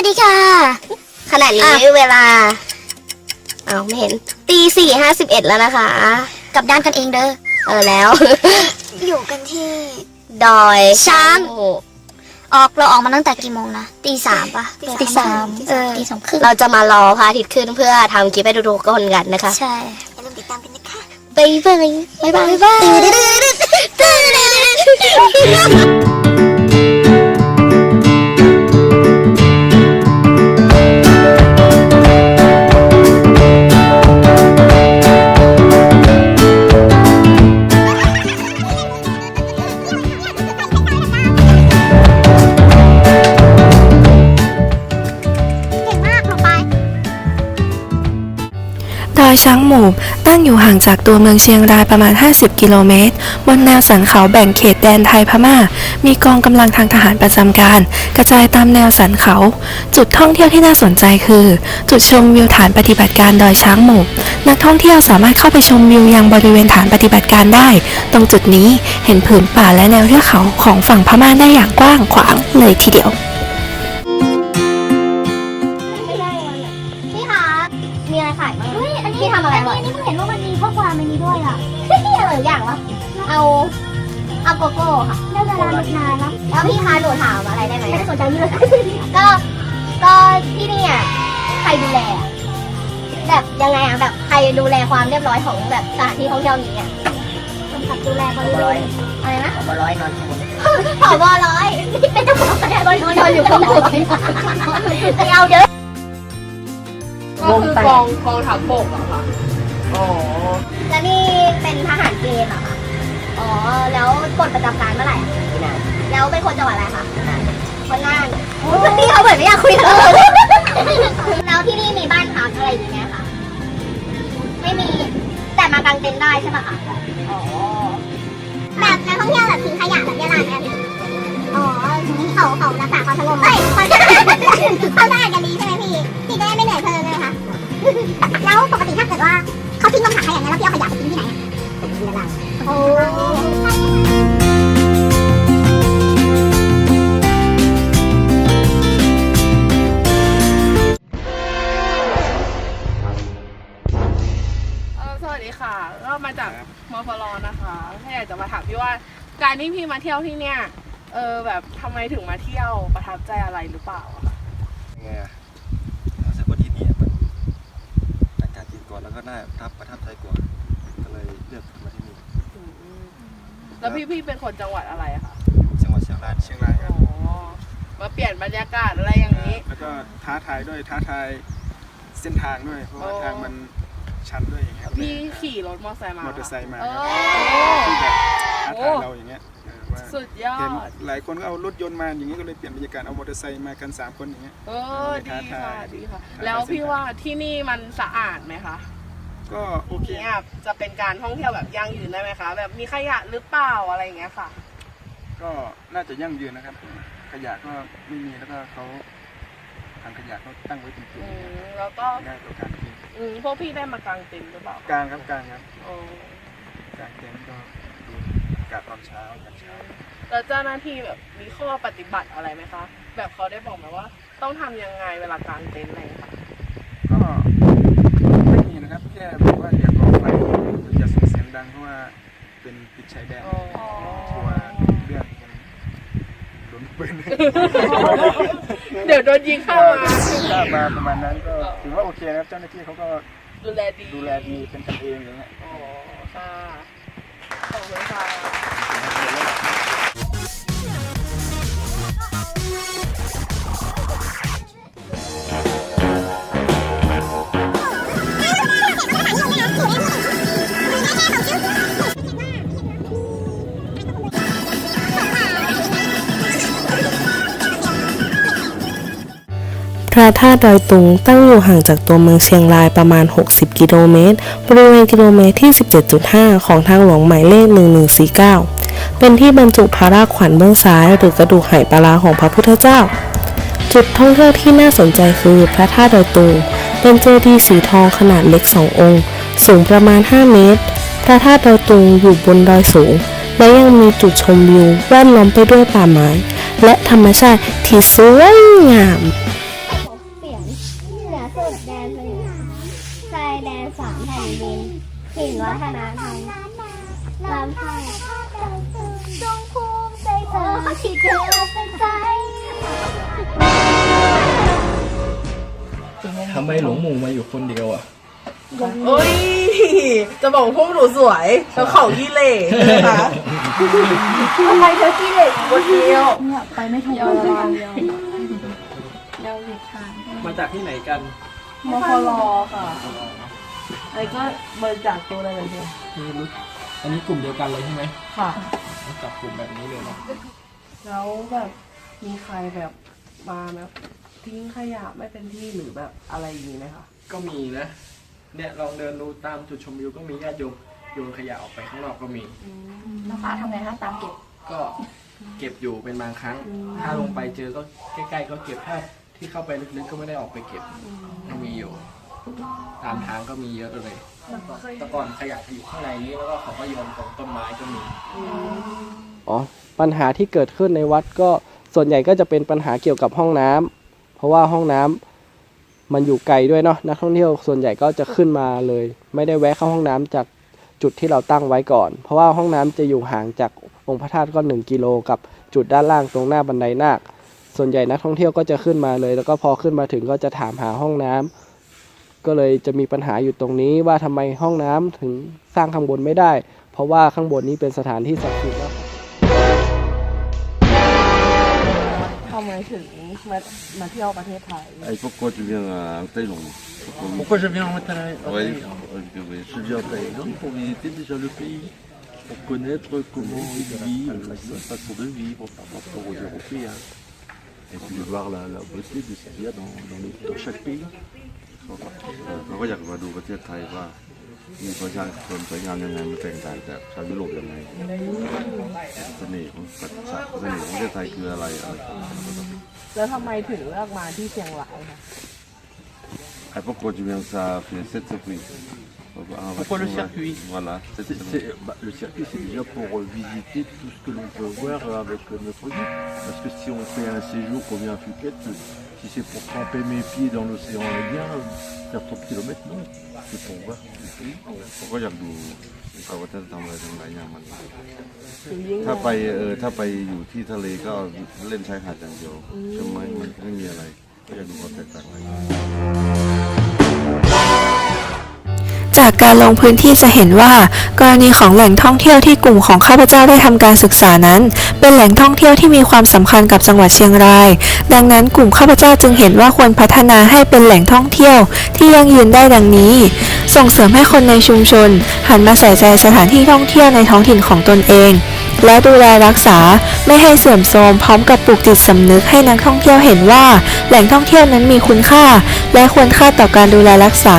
วัสดีค่ะ ขณะนี้อะเวลา เอาไม่เห็น ตีสี่ห้าสิบเอ็ดแล้วนะคะ กลับด้านกันเองเด้อ เออแล้ว อยู่กันที่ ดอยช้างโอ้โหออกเราออกมาตั้งแต่กี่โมงนะ ตีสามปะตีสามเออตีสามครึ่งเราจะมารอพระอาทิตย์ขึ้นเพื่อทำคลิปให้ดูๆคนกันนะคะ ใช่อย่าลืมติดตามกันนะคะบ๊ายบายบ๊ายบาย ดอยช้างหมูบตั้งอยู่ห่างจากตัวเมืองเชียงรายประมาณ 50 กิโลเมตร บนแนวสันเขาแบ่งเขตแดนไทยพม่า มีกองกำลังทางทหารประจำการ กระจายตามแนวสันเขา จุดท่องเที่ยวที่น่าสนใจคือ จุดชมวิวฐานปฏิบัติการดอยช้างหมูบนักท่องเที่ยวสามารถเข้าไปชมวิวยังบริเวณฐานปฏิบัติการได้ ตรงจุดนี้เห็นผืนป่าและแนวเทือกเขาของฝั่งพม่าได้อย่างกว้างขวางเลยทีเดียว เอาเอาโกโก้ค่ะ ได้เวลาหมดนานแล้วแล้วพี่คะหนูถามอะไรได้ไหมไม่ได้สนใจนี่เลยก็ก็ที่นี่อะใครดูแลอะแบบยังไงอะแบบใครดูแลความเรียบร้อยของแบบสถานที่ท่องเที่ยวนี้อะกำกับดูแลบริเวณอะไรนะมาร้อยนอนข้างบนผอบอร้อยนี่เป็นเจ้าของคณะบริหารอยู่ข้างบนไปเอาเยอะก็คือกองกองทัพบกเหรอคะอ๋อแล้วนี่เป็นทหารเกณฑ์เหรอคะ อ๋อ แล้วกดประจำการเมื่อไหร่อะที่นั่นแล้วเป็นคนจังหวัดอะไรคะคนน่านโอ้ยพี่เขาเหมือนไม่อยากคุยเลยแล้วที่นี่มีบ้านพักอะไรอย่างเงี้ยค่ะ ไม่มี แต่มากางเต็นท์ได้ใช่ไหมคะ อ๋อ แบบนักท่องเที่ยวแบบทิ้งขยะแบบเยอะราไหมพี่อ๋อเขาเขารักษาความสงบเฮ้ยความสะอาดความสะอาดกันดีใช่ไหมพี่ พี่จะได้ไม่เหนื่อยเพลินใช่ไหมคะแล้วปกติถ้าเกิดว่าเขาทิ้งลงถังขยะเนี่ยแล้วพี่เอาขยะไปทิ้งที่ไหนอะที่ด้านล่างโอ้เอ ที่พี่มาเที่ยวที่เนี่ย เออแบบทำไมถึงมาเที่ยวประทับใจอะไรหรือเปล่าอะคะยังไงอะรู้สึกว่าที่นี่มันอากาศเย็นกว่าแล้วก็น่าประทับประทับใจกว่า ก็เลยเลือกมาที่นี่อืมแล้วพี่พี่เป็นคนจังหวัดอะไรอะคะจังหวัดเชียงรายเชียงรายคอ๋รับอมาเปลี่ยนบรรยากาศอะไรอย่างนี้ แล้วก็ท้าทายด้วยท้าทายเส้นทางด้วย เพราะว่าอ๋อทางมันชันด้วยอย่างเงี้ยพี่ขี่รถมอเตอร์ไซค์มามอเตอร์ไซค์มาเอครับอที่แบบท้าโอ้ทายเราอย่างเงี้ยเออว่าสุดยอเห็นด หลายคนก็เอารถยนต์มาอย่างงี้ก็เลยเปลี่ยนบรรยากาศเอามอเตอร์ไซค์มากันสามคนอย่างเงี้ย เออดีค่ะท้าทายดีค่ะท้าทายแล้วพี่ว่าที่นี่มันสะอาดไหมคะก็โอเค เนี่ยจะเป็นการท่องเที่ยวแบบยั่งยืนได้ไหมคะ แบบมีขยะหรือเปล่าอะไรอย่างเงี้ยค่ะ ก็น่าจะยั่งยืนนะครับ ขยะก็ไม่มีแล้วก็เขาทางขยะเขาตั้งไว้เป็นจุดอืมแล้วก็ง่ายต่อการกินอืมพวกพี่ได้มากางเต็นท์หรือเปล่ากลางครับกลางครับ โอ้กลางเต็นท์ก็ดูอากาศตอนเช้าอากาศเช้า แล้วเจ้าหน้าที่แบบมีข้อปฏิบัติอะไรไหมคะ แบบเขาได้บอกไหมว่า ต้องทำยังไงเวลากางเต็นท์อะไรอย่างเงี้ยค่ะก็ไม่มีนะครับแค่บอกว่าอย่าก่อไฟอย่าส่งเสียงดังเพราะว่าเป็นติดชายแดนอ๋อกลัวเรื่องมันโดนปืนเดี๋ยวโดนยิงเข้ามาถ้ามาประมาณนั้นก็ถือว่าโอเคนะครับเจ้าหน้าที่เขาก็ดูแลดีดูแลดีเป็นกันเองอย่างเงี้ย อ๋อค่ะ ระธาตุดอยตุงตั้งอยู่ห่างจากตัวเมืองเชียงรายประมาณ 60 กิโลเมตร บริเวณกิโลเมตรที่ 17.5 ของทางหลวงหมายเลข 1149 เป็นที่บรรจุพระราชขวัญเบื้องซ้ายหรือกระดูกไหปลาร้าของพระพุทธเจ้า จุดท่องเที่ยวที่น่าสนใจคือพระธาตุดอยตุง เป็นเจดีย์สีทองขนาดเล็ก 2 องค์ สูงประมาณ 5 เมตร พระธาตุดอยตุงอยู่บนดอยสูง และยังมีจุดชมวิวแวดล้อมไปด้วยป่าไม้และธรรมชาติที่สวยงาม ถิ่นวัฒนธรรมลำไส้จงภูมิใจเธอที่เธอเป็นใจทำไมหลงหมูมาอยู่คนเดียวอะเอ้ย จะบอกว่าพวกหนูสวยแล้วเขายี่เหล่นะคะทำไมเธอขี้เหร่คนเดียวมาจากที่ไหนกันมฟลค่ะ ไอ้ก็บริจาคตัวอะไรแบบนี้คือรู้อันนี้กลุ่มเดียวกันเลยใช่ไหมค่ะรู้จักกลุ่มแบบนี้เลยเนาะแล้วแบบมีใครแบบมาแบบทิ้งขยะไม่เป็นที่หรือแบบอะไรอย่างนี้ไหมคะ ก็มีนะ เนี่ยลองเดินดูตามจุดชมวิวก็มีญาติโยมโยนขยะออกไปข้างนอกก็มีแล้วป้าทำไงคะตามเก็บ ก็เก็บอยู่เป็นบางครั้ง ถ้าลงไปเจอก็ใกล้ ๆ ก็เก็บถ้าที่เข้าไปลึกๆก็ไม่ได้ออกไปเก็บก็มีอยู่ ตามทางก็มีเยอะเลยแต่ก่อนขยะอยู่ข้างในนี้แล้วก็เขาก็โยนตรงต้นไม้ก็มีอ๋อปัญหาที่เกิดขึ้นในวัดก็ส่วนใหญ่ก็จะเป็นปัญหาเกี่ยวกับห้องน้ำเพราะว่าห้องน้ำมันอยู่ไกลด้วยเนาะนักท่องเที่ยวส่วนใหญ่ก็จะขึ้นมาเลย ไม่ได้แวะเข้าห้องน้ำจากจุดที่เราตั้งไว้ก่อน เพราะว่าห้องน้ำจะอยู่ห่างจากองค์พระธาตุก็หนึ่งกิโลกับจุดด้านล่างตรงหน้าบันไดนาคส่วนใหญ่นักท่องเที่ยวก็จะขึ้นมาเลย แล้วก็พอขึ้นมาถึงก็จะถามหาห้องน้ำ ก็เลยจะมีปัญหาอยู่ตรงนี้ว่าทำไมห้องน้ำถึงสร้างข้างบนไม่ได้ เพราะว่าข้างบนนี้เป็นสถานที่ศักดิ์สิทธิ์แล้วทำไมถึงมามาเที่ยวประเทศไทย Et pourquoi tu viens à Thaïlande Pourquoi je viens en Thaïlande Oui, je viens en Thaïlande pour visiter déjà le pays, pour connaître comment ils vivent, la façon de vivre par rapport aux Européens, et puis de voir la, la beauté de ce qu'il y a dans, dans, le- dans chaque pays. เราก็อยากมาดูประเทศไทยว่า มีประชาชนสวยงามยังไงมันแตกต่างจากชาวยุโรปยังไงเสน่ห์ของประเทศเสน่ห์ของประเทศไทยคืออะไรอะไรแล้วทำไมถึงเลือกมาที่เชียงรายคะ Et pourquoi tu viens ça fait sept circuits Pourquoi le circuit Voilà, sept C'est- circuits. c'est- bah, le circuit, c'est déjà pour euh, visiter tout ce que l'on peut voir euh, avec euh, notre guide. Parce que si on fait un séjour qu'on vient à Phuket, euh, si c'est pour tremper mes pieds dans l'océan Indien, euh, faire 30 km, non. C'est pour voir le pays. ผมก็อยากดูว่าวัฒนธรรมอะไรทางไหนอย่างมัน ถึงยิ่ง ถ้าไปเออถ้าไปอยู่ที่ทะเลก็เล่นชายหาดอย่างเดียวใช่ไหมมันไม่มีอะไร ก็อยากดูความแตกต่างอะไร จากการลงพื้นที่จะเห็นว่า กรณีของแหล่งท่องเที่ยวที่กลุ่มของข้าพเจ้าได้ทำการศึกษานั้น เป็นแหล่งท่องเที่ยวที่มีความสำคัญกับจังหวัดเชียงราย ดังนั้นกลุ่มข้าพเจ้าจึงเห็นว่าควรพัฒนาให้เป็นแหล่งท่องเที่ยวที่ยั่งยืนได้ดังนี้ ส่งเสริมให้คนในชุมชน หันมาใส่ใจสถานที่ท่องเที่ยวในท้องถิ่นของตนเอง และดูแลรักษาไม่ให้เสื่อมโทรมพร้อมกับปลูกจิตสำนึกให้นักท่องเที่ยวเห็นว่า แหล่งท่องเที่ยวนั้นมีคุณค่า และควรค่าต่อการดูแลรักษา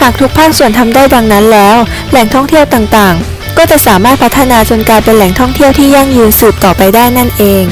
หากทุกภาคส่วนทำได้ดังนั้นแล้ว แหล่งท่องเที่ยวต่างๆ ก็จะสามารถพัฒนาจนกลายเป็นแหล่งท่องเที่ยวที่ยั่งยืนสืบต่อไปได้นั่นเอง